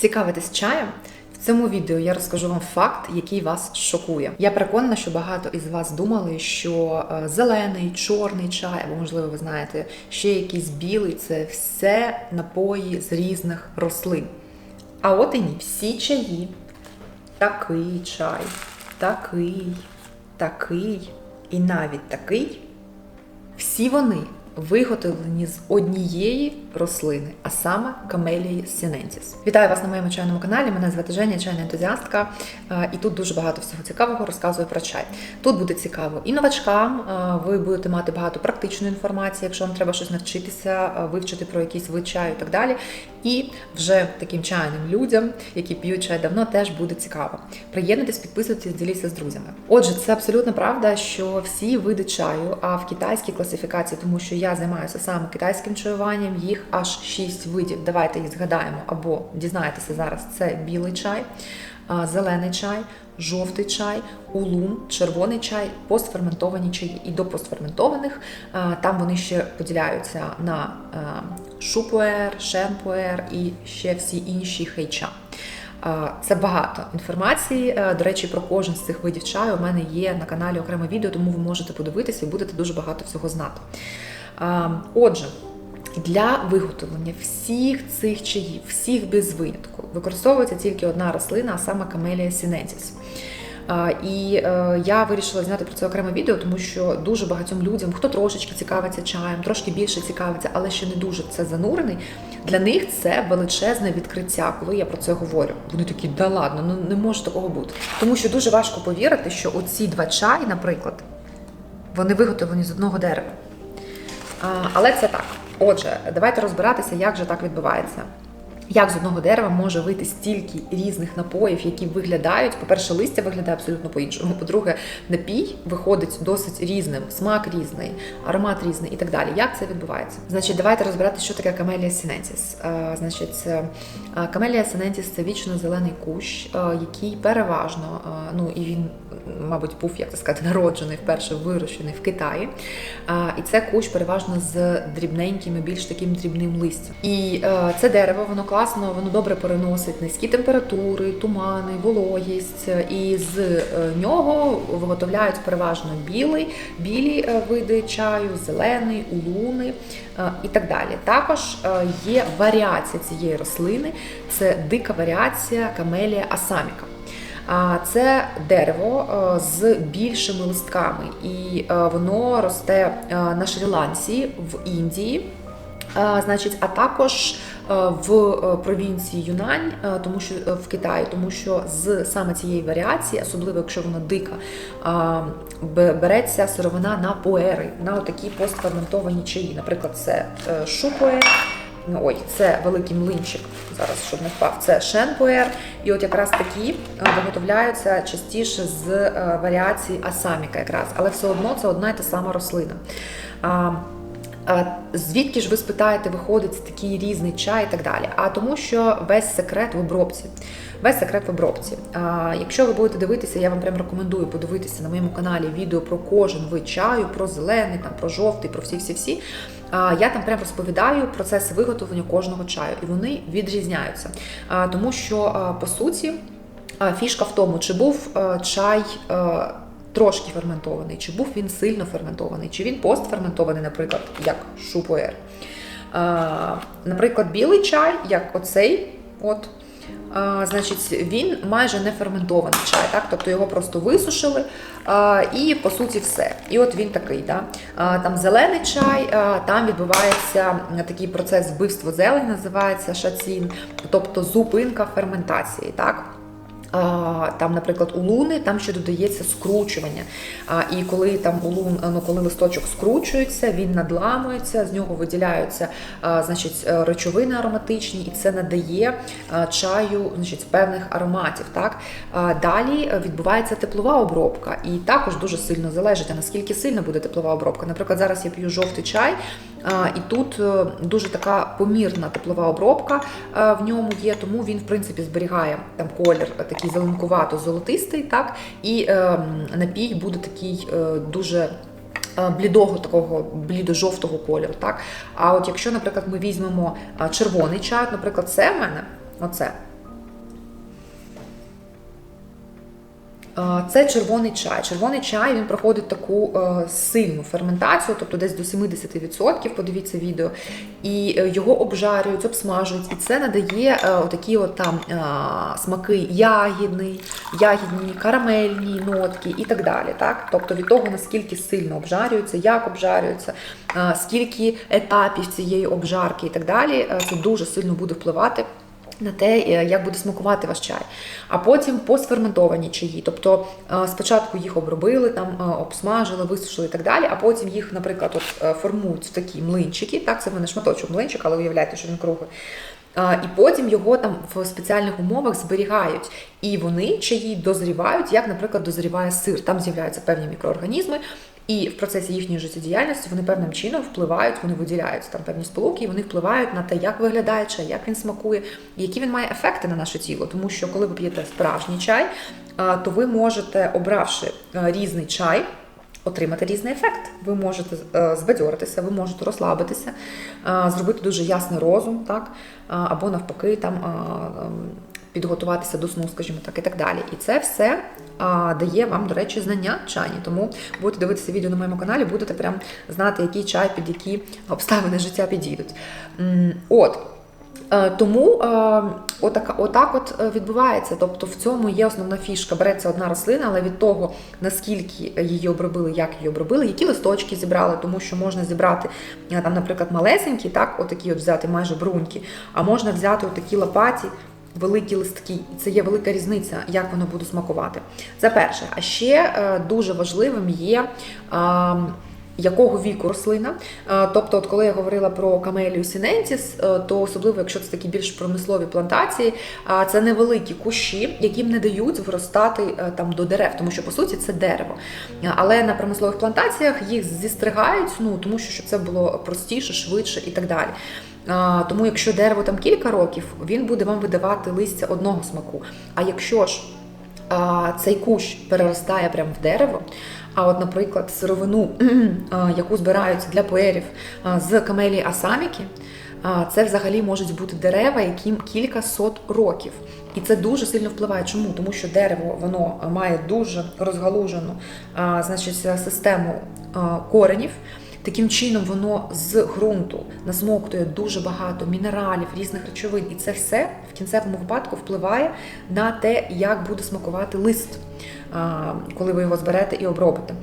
Цікавитесь чаєм? В цьому відео я розкажу вам факт, який вас шокує. Я переконана, що багато із вас думали, що е, зелений, чорний чай, або можливо, ви знаєте, ще якийсь білий це все напої з різних рослин. А от і ні, всі чаї, такий чай, такий, такий і навіть такий, всі вони виготовлені з однієї рослини, а саме камелії сіненсіс. Вітаю вас на моєму чайному каналі. Мене звати Женя, чайна ентузіастка. Е, І тут дуже багато всього цікавого розказую про чай. Тут буде цікаво і новачкам. е, Ви будете мати багато практичної інформації, якщо вам треба щось навчитися, е, вивчити про якийсь вид чаю і так далі. І вже таким чайним людям, які п'ють чай давно, теж буде цікаво. Приєднуйтесь, підписуйтесь, діліться з друзями. Отже, це абсолютно правда, що всі види чаю, а в китайській класифікації, тому що я займаюся саме китайським чаюванням, їх аж шість видів. Давайте їх згадаємо або дізнаєтеся зараз. Це білий чай, зелений чай, жовтий чай, улун, червоний чай, постферментовані чаї. І до постферментованих там вони ще поділяються на шупуер, шенпуер і ще всі інші хейча. Це багато інформації. Е, До речі, про кожен з цих видів чаю у мене є на каналі окреме відео, тому ви можете подивитися і будете дуже багато всього знати. Отже, для виготовлення всіх цих чаїв, всіх без винятку, використовується тільки одна рослина, а саме камелія сінетіс. І е, я вирішила зняти про це окреме відео, тому що дуже багатьом людям, хто трошечки цікавиться чаєм, трошки більше цікавиться, але ще не дуже це занурений. Для них це величезне відкриття, коли я про це говорю. Вони такі, да ладно, ну не може такого бути. Тому що дуже важко повірити, що оці два чаї, наприклад, вони виготовлені з одного дерева. Але це так. Отже, давайте розбиратися, як же так відбувається. Як з одного дерева може вийти стільки різних напоїв, які виглядають. По-перше, листя виглядає абсолютно по-іншому. По-друге, напій виходить досить різним, смак різний, аромат різний і так далі. Як це відбувається? Значить, давайте розбиратися, що таке камелія синентіс. Е, Значить, е, камелія синентіс це вічно зелений кущ, е, який переважно, е, ну і він, мабуть, був, як це сказати, народжений вперше вирощений в Китаї. І це кущ переважно з дрібненьким, більш таким дрібним листям. І е, це дерево, воно класно, воно добре переносить низькі температури, тумани, вологість. І з е, нього виготовляють переважно білий, білі е, види чаю, зелений, улуни е, і так далі. Також є варіація цієї рослини, це дика варіація камелія асаміка. Це дерево з більшими листками, і воно росте на Шрі-Ланці, в Індії. Е, Значить, а також е, в е, провінції Юнань, тому що в Китаї, тому що з саме цієї варіації, особливо якщо вона дика, береться сировина на пуери, на такі постферментовані чаї. Наприклад, це шупуер, Ой, це великий млинчик. Зараз щоб не впав. Це шенпуер. І от якраз такі виготовляються частіше з варіації асаміка, якраз, але все одно це одна і та сама рослина. Звідки ж ви спитаєте, виходить такий різний чай і так далі? А тому, що весь секрет в обробці. Весь секрет в обробці. А, Якщо ви будете дивитися, я вам прям рекомендую подивитися на моєму каналі відео про кожен вид чаю, про зелений, там про жовтий, про всі-всі-всі. А, Я там прям розповідаю процес виготовлення кожного чаю, і вони відрізняються. А, Тому що по суті фішка в тому, чи був чай. Трошки ферментований, чи був він сильно ферментований, чи він постферментований, наприклад, як шупуер. Наприклад, білий чай, як оцей, от, а, значить, він майже не ферментований чай, так? тобто його просто висушили, а, і по суті все. І от він такий. Да? А, там зелений чай, а, там відбувається такий процес вбивства зелень, називається шацін, тобто зупинка ферментації. так? Там, наприклад, улуни, там ще додається скручування. І коли там улун, ну коли листочок скручується, він надламується, з нього виділяються значить, е, речовини ароматичні, і це надає чаю значить, певних ароматів. Так? Далі відбувається теплова обробка, і також дуже сильно залежить, наскільки сильно буде теплова обробка. Наприклад, зараз я п'ю жовтий чай. А, І тут е, дуже така помірна теплова обробка е, в ньому є, тому він в принципі зберігає там колір е, такий зеленкувато-золотистий, так і е, напій буде такий е, дуже. е, Блідого такого блідо-жовтого кольору, так. А от якщо, наприклад, ми візьмемо е, червоний чай, наприклад, це в мене, оце Це червоний чай. Червоний чай він проходить таку е, сильну ферментацію, тобто десь до 70%, подивіться відео, і е, його обжарюють, обсмажують, і це надає е, отакі от там е, смаки ягідний, ягідні, карамельні нотки і так далі. Так? Тобто від того, наскільки сильно обжарюються, як обжарюються, е, скільки етапів цієї обжарки і так далі, е, це дуже сильно буде впливати на те, е, як буде смакувати ваш чай. А потім постферментовані чаї. Тобто е, спочатку їх обробили, там е, обсмажили, висушили і так далі, а потім їх, наприклад, от формують в такі млинчики. Так, це в мене шматочок млинчик, але уявляйте, що він круглий. І потім його там в спеціальних умовах зберігають. І вони чаї дозрівають, як, наприклад, дозріває сир. Там з'являються певні мікроорганізми, і в процесі їхньої життєдіяльності вони певним чином впливають, вони виділяють там певні сполуки, і вони впливають на те, як виглядає чай, як він смакує, які він має ефекти на наше тіло. Тому що коли ви п'єте справжній чай, то ви можете, обравши різний чай. Отримати різний ефект. Ви можете е, збадьоритися, ви можете розслабитися, зробити дуже ясний розум, так? Або навпаки, там підготуватися до сну, скажімо так, і так далі. І це все а, дає вам, до речі, знання чайні. Тому будете дивитися відео на моєму каналі, будете прям знати, який чай під які обставини життя підійдуть. От. Е, Тому е, отак, отак от е, відбувається. Тобто в цьому є основна фішка. Береться одна рослина, але від того, наскільки її обробили, як її обробили, які листочки зібрали, тому що можна зібрати там, наприклад, малесенькі, так, отакі от взяти майже бруньки, а можна взяти отакі лопаті. Великі листки, і це є велика різниця, як воно буде смакувати. Це перше. А ще е, дуже важливим є. е, якого віку рослина. Е, Тобто, от коли я говорила про камелію сінентіс, то особливо, якщо це такі більш промислові плантації, це невеликі кущі, яким не дають виростати там до дерев, тому що по суті це дерево. Але на промислових плантаціях їх зістригають, ну тому що щоб це було простіше, швидше і так далі. Тому, якщо дерево там кілька років, він буде вам видавати листя одного смаку. А якщо ж цей кущ переростає прямо в дерево. А от, наприклад, сировину, яку збирають для пуерів з камелії асаміки, це взагалі можуть бути дерева, яким кілька сот років. І це дуже сильно впливає. Чому? Тому що дерево воно має дуже розгалужену значить, систему коренів. Таким чином, воно з ґрунту насмоктує дуже багато мінералів, різних речовин, і це все в кінцевому випадку впливає на те, як буде смакувати лист, коли ви його зберете і обробите.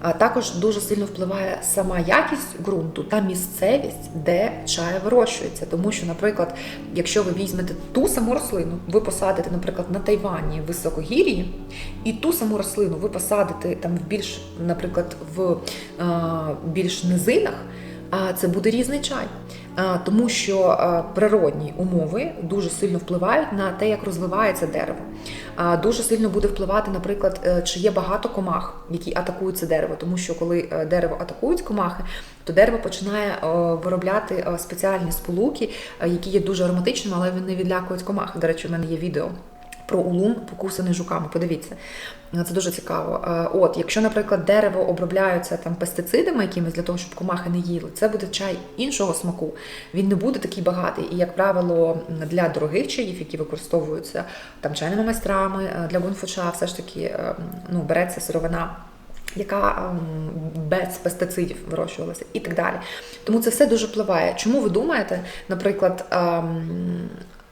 А також дуже сильно впливає сама якість ґрунту та місцевість, де чай вирощується. Тому що, наприклад, якщо ви візьмете ту саму рослину, ви посадите, наприклад, на Тайвані в високогір'ї, і ту саму рослину ви посадите там в більш, наприклад, в більш низинах, це буде різний чай. Тому що природні умови дуже сильно впливають на те, як розвивається дерево. Дуже сильно буде впливати, наприклад, е, чи є багато комах, які атакують це дерево. Тому що коли е, дерево атакують комахи, то дерево починає виробляти е, спеціальні сполуки, які є дуже ароматичними, але вони відлякують комах. До речі, у мене є відео. Про улун, покусаний жуками, подивіться, це дуже цікаво. Е, От, якщо, наприклад, дерево обробляються там пестицидами якимись для того, щоб комахи не їли, це буде чай іншого смаку. Він не буде такий багатий. І, як правило, для дорогих чаїв, які використовуються там чайними майстрами, е, для гунфуча, все ж таки е, ну, береться сировина. Яка ем, без пестицидів вирощувалася і так далі. Тому це все дуже впливає. Чому ви думаєте, наприклад, ем,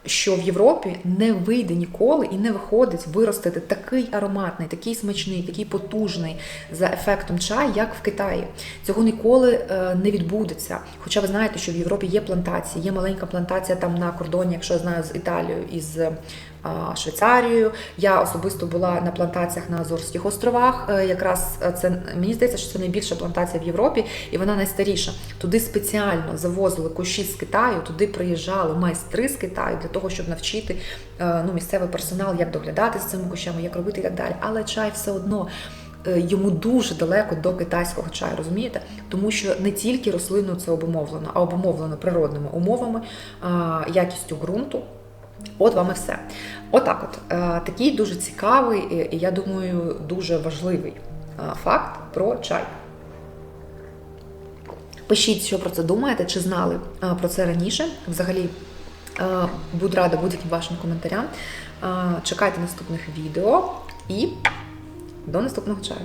що в Європі не вийде ніколи і не виходить виростити такий ароматний, такий смачний, такий потужний за ефектом чай, як в Китаї. Цього ніколи е, не відбудеться. Хоча ви знаєте, що в Європі є плантації, є маленька плантація там на кордоні, якщо я знаю, з Італією і з а, Швейцарією. Я особисто була на плантаціях на Азорських островах. Е, Якраз е, це мені здається, що це найбільша плантація в Європі, і вона найстаріша. Туди спеціально завозили кущі з Китаю, туди приїжджали майстри з Китаю для того, щоб навчити е, ну, місцевий персонал, як доглядати з цими кущами, як робити і так далі. Але чай все одно. Йому дуже далеко до китайського чаю, розумієте? Тому що не тільки рослину це обумовлено, а обумовлено природними умовами, якістю ґрунту. От вам і все. Отак, от Е, такий дуже цікавий і, я думаю, дуже важливий е, факт про чай. Пишіть, що про це думаєте, чи знали е, про це раніше. Взагалі, буду рада будь-яким вашим коментарям. Чекайте наступних відео і До наступного чаю.